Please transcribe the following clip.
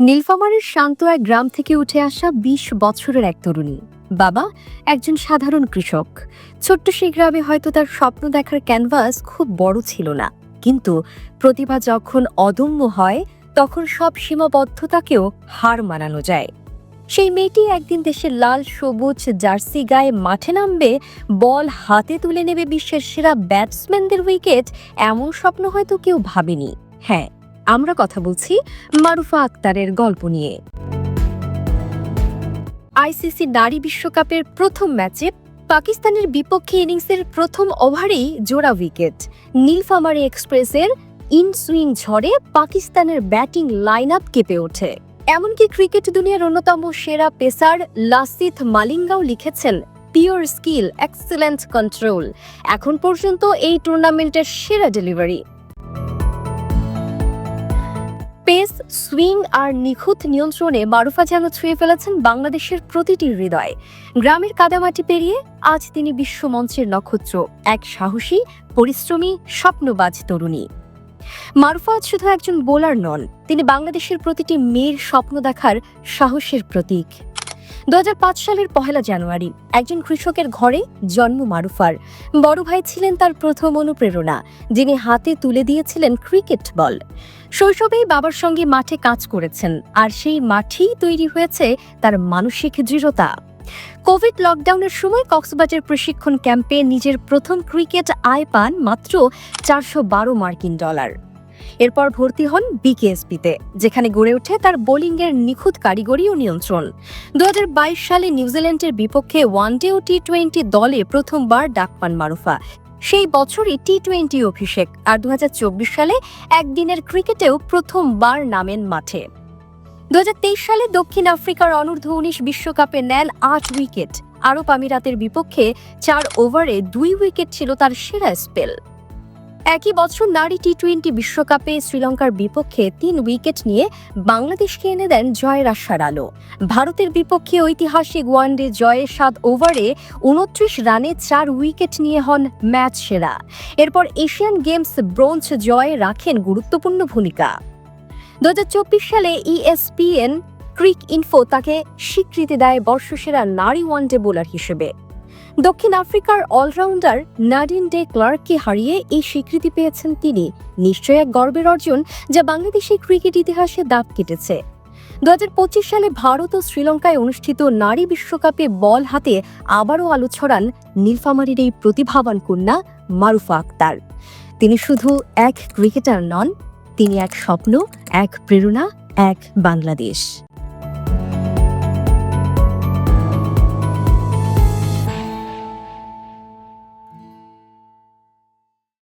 নীলফামারীর শান্ত এক গ্রাম থেকে উঠে আসা বিশ বছরের এক তরুণী। বাবা একজন সাধারণ কৃষক। ছোট্ট সেই গ্রামে হয়তো তার স্বপ্ন দেখার ক্যানভাস খুব বড় ছিল না। কিন্তু প্রতিভা যখন অদম্য হয়, তখন সব সীমাবদ্ধতাকেও হার মানানো যায়। সেই মেয়েটি একদিন দেশের লাল, সবুজ জার্সি গায়ে মাঠে নামবে, বল হাতে তুলে নেবে বিশ্বের সেরা ব্যাটসম্যানদের উইকেট, এমন স্বপ্ন হয়তো কেউ ভাবেনি। হ্যাঁ আমরা কথা বলছি মারুফা আক্তারের গল্প নিয়ে। আইসিসি নারী বিশ্বকাপের প্রথম ম্যাচে পাকিস্তানের বিপক্ষে ইনিংসের প্রথম ওভারেই জোড়া উইকেট। নীলফামারী এক্সপ্রেসের ইন সুইং ঝড়ে পাকিস্তানের ব্যাটিং লাইন আপ কেঁপে ওঠে। এমনকি ক্রিকেট দুনিয়ার অন্যতম সেরা পেসার লাসিথ মালিঙ্গাও লিখেছেন পিওর স্কিল এক্সেলেন্ট কন্ট্রোল এখন পর্যন্ত এই টুর্নামেন্টের সেরা ডেলিভারি। পেস সুইং আর নিখুঁত নিয়ন্ত্রণে মারুফা যেন ছুঁয়ে ফেলেছেন বাংলাদেশের প্রতিটি হৃদয়। গ্রামের কাদামাটি পেরিয়ে আজ তিনি বিশ্বমঞ্চের নক্ষত্র, এক সাহসী, পরিশ্রমী, স্বপ্নবাজ তরুণী। মারুফা আজ শুধু একজন বোলার নন, তিনি বাংলাদেশের প্রতিটি মেয়ের স্বপ্ন দেখার সাহসের প্রতীক। দু হাজার পাঁচ সালের পহেলা জানুয়ারি একজন কৃষকের ঘরে জন্ম মারুফার। বড় ভাই ছিলেন তার প্রথম অনুপ্রেরণা, যিনি হাতে তুলে দিয়েছিলেন ক্রিকেট বল। শৈশবেই বাবার সঙ্গে মাঠে কাজ করেছেন, আর সেই মাঠেই তৈরি হয়েছে তার মানসিক দৃঢ়তা। কোভিড লকডাউনের সময় কক্সবাজার প্রশিক্ষণ ক্যাম্পে নিজের প্রথম ক্রিকেট আয় পান মাত্র চারশো বারো মার্কিন ডলার। এরপর ভর্তি হন বিকেএসপিতে, যেখানে গড়ে ওঠে তার বোলিংয়ের নিখুঁত কারিগরি ও নিয়ন্ত্রণ। দু হাজার বাইশ সালে নিউজিল্যান্ডের বিপক্ষে ওয়ানডে ও টি টোয়েন্টি দলে প্রথমবার ডাক পান মারুফা। সেই বছরই টি টোয়েন্টি অভিষেক, আর দু হাজার চব্বিশ সালে একদিনের ক্রিকেটেও প্রথমবার নামেন মাঠে। দু হাজার তেইশ সালে দক্ষিণ আফ্রিকার অনূর্ধ্ব উনিশ বিশ্বকাপে নেন আট উইকেট। আরব আমিরাতের বিপক্ষে চার ওভারে দুই উইকেট ছিল তার সেরা স্পেল। একই বছর নারী টি টোয়েন্টি বিশ্বকাপে শ্রীলঙ্কার বিপক্ষে তিন উইকেট নিয়ে বাংলাদেশকে এনে দেন জয়ের আশার আলো। ভারতের বিপক্ষে ঐতিহাসিক ওয়ানডে জয়ে সাত ওভারে উনত্রিশ রানে চার উইকেট নিয়ে হন ম্যাচ সেরা। এরপর এশিয়ান গেমস ব্রোঞ্জ জয়ে রাখেন গুরুত্বপূর্ণ ভূমিকা। দু হাজার চব্বিশ সালে E ইএসপিএন ক্রিক ইনফো তাকে স্বীকৃতি দেয় বর্ষসেরা নারী ওয়ানডে বোলার হিসেবে। দক্ষিণ আফ্রিকার অলরাউন্ডার নাডিন ডে ক্লার্ককে হারিয়ে এই স্বীকৃতি পেয়েছেন তিনি। নিশ্চয় এক গর্বের অর্জন যা বাংলাদেশি ক্রিকেট ইতিহাসে দাগ কেটেছে। দু হাজার পঁচিশ সালে ভারত ও শ্রীলঙ্কায় অনুষ্ঠিত নারী বিশ্বকাপে বল হাতে আবারও আলো ছড়ান নীলফামারীর এই প্রতিভাবান কন্যা মারুফা আক্তার। তিনি শুধু এক ক্রিকেটার নন, তিনি এক স্বপ্ন, এক প্রেরণা, এক বাংলাদেশ।